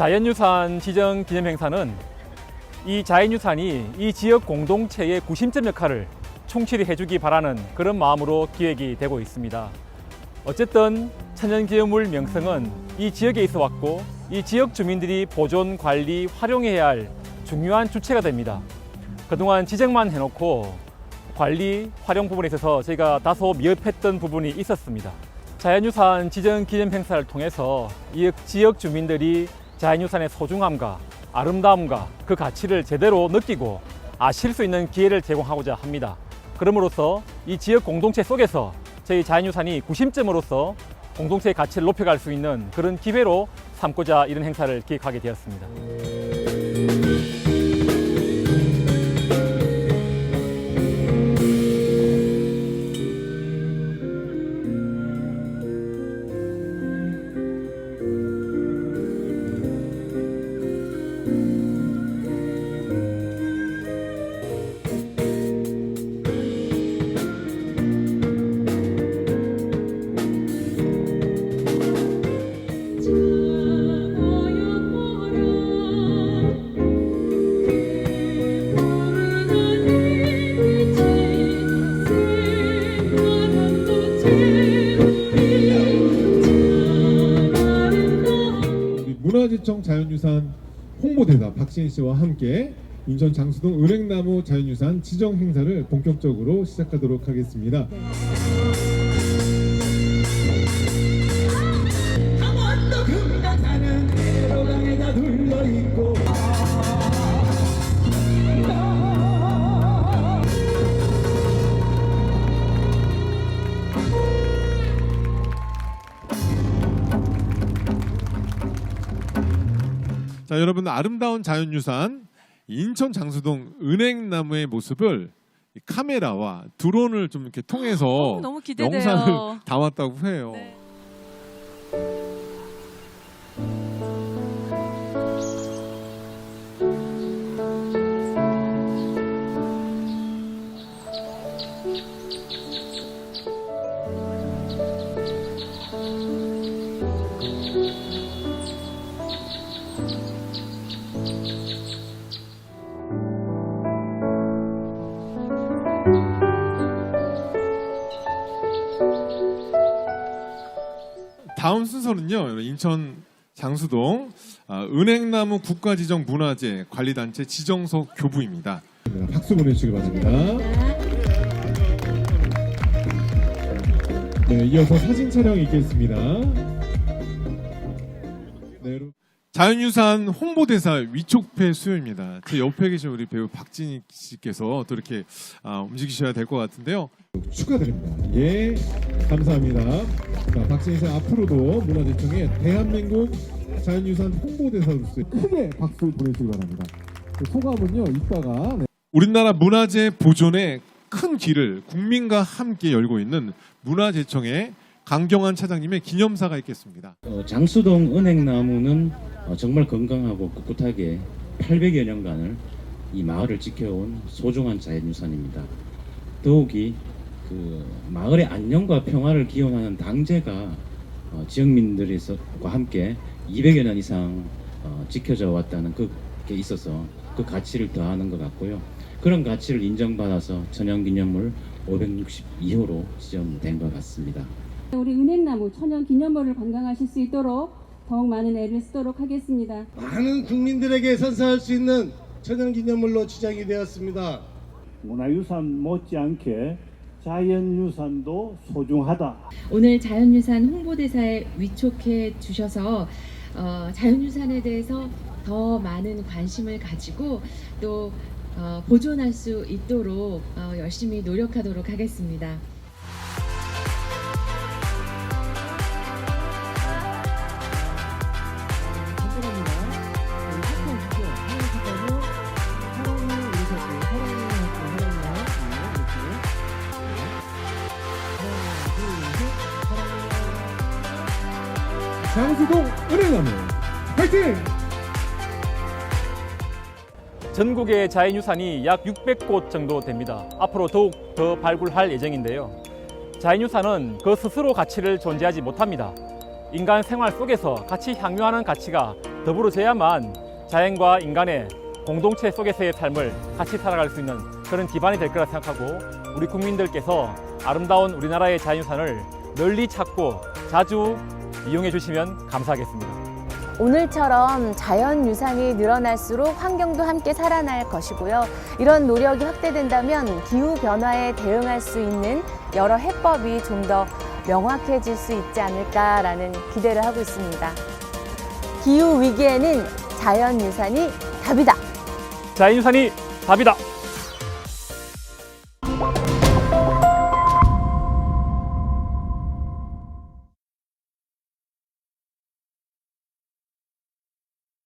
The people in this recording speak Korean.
자연유산 지정 기념 행사는 이 자연유산이 이 지역 공동체의 구심점 역할을 충실히 해주기 바라는 그런 마음으로 기획이 되고 있습니다. 어쨌든 천연기념물 명성은 이 지역에 있어 왔고 이 지역 주민들이 보존, 관리, 활용해야 할 중요한 주체가 됩니다. 그동안 지적만 해놓고 관리, 활용 부분에 있어서 저희가 다소 미흡했던 부분이 있었습니다. 자연유산 지정 기념 행사를 통해서 이 지역 주민들이 자연유산의 소중함과 아름다움과 그 가치를 제대로 느끼고 아실 수 있는 기회를 제공하고자 합니다. 그럼으로써 이 지역 공동체 속에서 저희 자연유산이 구심점으로서 공동체의 가치를 높여갈 수 있는 그런 기회로 삼고자 이런 행사를 기획하게 되었습니다. 문화재청 자연유산 홍보대사 박신 씨와 함께 인천 장수동 은행나무 자연유산 지정 행사를 본격적으로 시작하도록 하겠습니다. 강 자, 여러분 아름다운 자연유산 인천 장수동 은행나무의 모습을 이 카메라와 드론을 좀 이렇게 통해서 어. 영상을 담았다고 해요. 네. 다음 순서는요. 인천 장수동 아, 은행나무 국가지정 문화재 관리단체 지정소 교부입니다. 박수 보내주시기 바랍니다. 네, 이어서 사진 촬영이 있겠습니다. 자연유산 홍보대사 위촉패 수요입니다. 제 옆에 계신 우리 배우 박진희 씨께서 또 이렇게 아, 움직이셔야 될 것 같은데요. 축하드립니다. 예, 감사합니다. 자, 박진희 씨 앞으로도 문화재청의 대한민국 자연유산 홍보대사로서 크게 박수 보내주시기 바랍니다. 그 소감은요, 이따가 네. 우리나라 문화재 보존의 큰 길을 국민과 함께 열고 있는 문화재청의 강경환 차장님의 기념사가 있겠습니다. 어, 장수동 은행나무는 어, 정말 건강하고 꿋꿋하게 800여 년간을 이 마을을 지켜온 소중한 자연유산입니다. 더욱이 그 마을의 안녕과 평화를 기원하는 당제가 어, 지역민들과 함께 200여 년 이상 어, 지켜져 왔다는 그게 있어서 그 가치를 더하는 것 같고요. 그런 가치를 인정받아서 천연기념물 562호로 지정된 것 같습니다. 우리 은행나무 천연 기념물을 관광하실 수 있도록 더욱 많은 애를 쓰도록 하겠습니다. 많은 국민들에게 선사할 수 있는 천연기념물로 지정이 되었습니다. 문화유산 못지않게 자연유산도 소중하다. 오늘 자연유산 홍보대사에 위촉해 주셔서 어, 자연유산에 대해서 더 많은 관심을 가지고 또 어, 보존할 수 있도록 어, 열심히 노력하도록 하겠습니다. 장수동 은행나무 화이팅! 전국의 자연유산이 약 600곳 정도 됩니다. 앞으로 더욱 더 발굴할 예정인데요. 자연유산은 그 스스로 가치를 존재하지 못합니다. 인간 생활 속에서 같이 향유하는 가치가 더불어져야만 자연과 인간의 공동체 속에서의 삶을 같이 살아갈 수 있는 그런 기반이 될 거라 생각하고 우리 국민들께서 아름다운 우리나라의 자연유산을 널리 찾고 자주 이용해 주시면 감사하겠습니다. 오늘처럼 자연 유산이 늘어날수록 환경도 함께 살아날 것이고요. 이런 노력이 확대된다면 기후 변화에 대응할 수 있는 여러 해법이 좀 더 명확해질 수 있지 않을까라는 기대를 하고 있습니다. 기후 위기에는 자연 유산이 답이다. 자연 유산이 답이다.